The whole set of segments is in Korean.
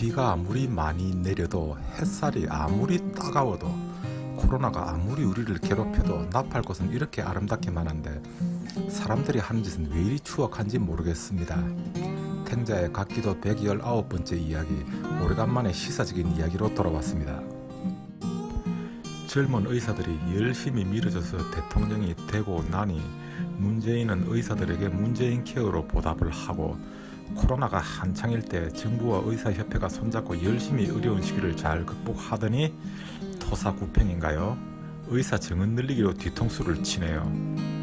비가 아무리 많이 내려도 햇살이 아무리 따가워도 코로나가 아무리 우리를 괴롭혀도 나팔 곳은 이렇게 아름답기만 한데 사람들이 하는 짓은 왜 이리 추억한지 모르겠습니다. 탱자의 각기도 119번째 이야기 오래간만에 시사적인 이야기로 돌아왔습니다. 젊은 의사들이 열심히 밀어줘서 대통령이 되고 나니 문재인은 의사들에게 문재인 케어로 보답을 하고 코로나가 한창일 때 정부와 의사협회가 손잡고 열심히 어려운 시기를 잘 극복하더니 토사구팽인가요? 의사 정원 늘리기로 뒤통수를 치네요.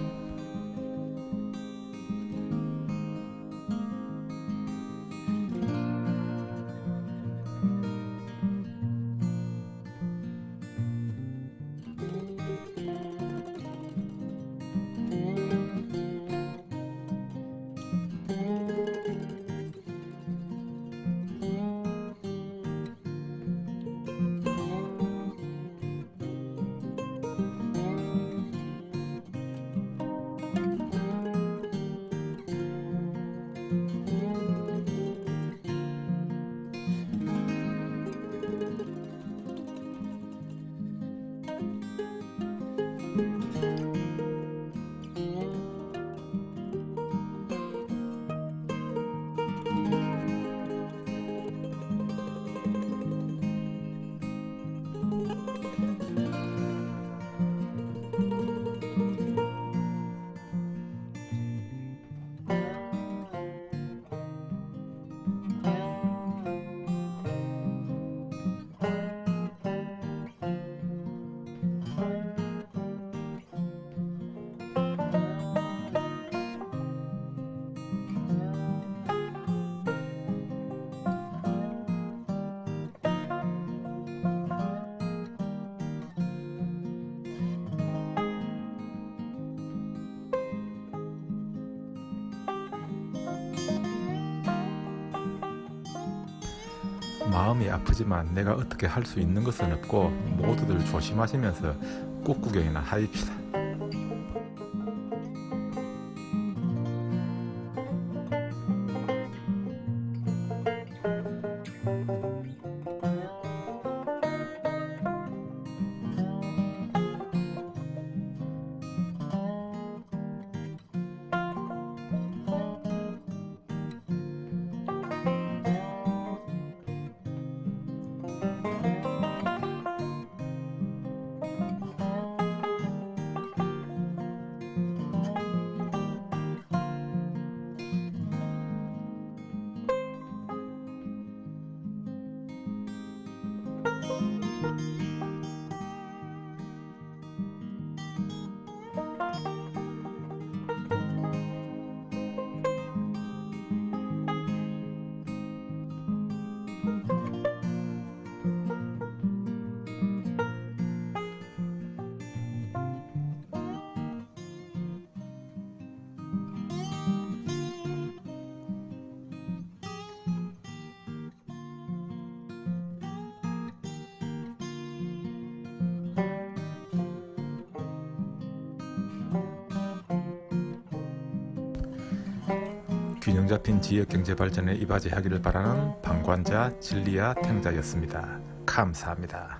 Thank you. 마음이 아프지만 내가 어떻게 할 수 있는 것은 없고 모두들 조심하시면서 꽃구경이나 하입시다. you 균형 잡힌 지역 경제 발전에 이바지하기를 바라는 방관자 진리아 탱자였습니다. 감사합니다.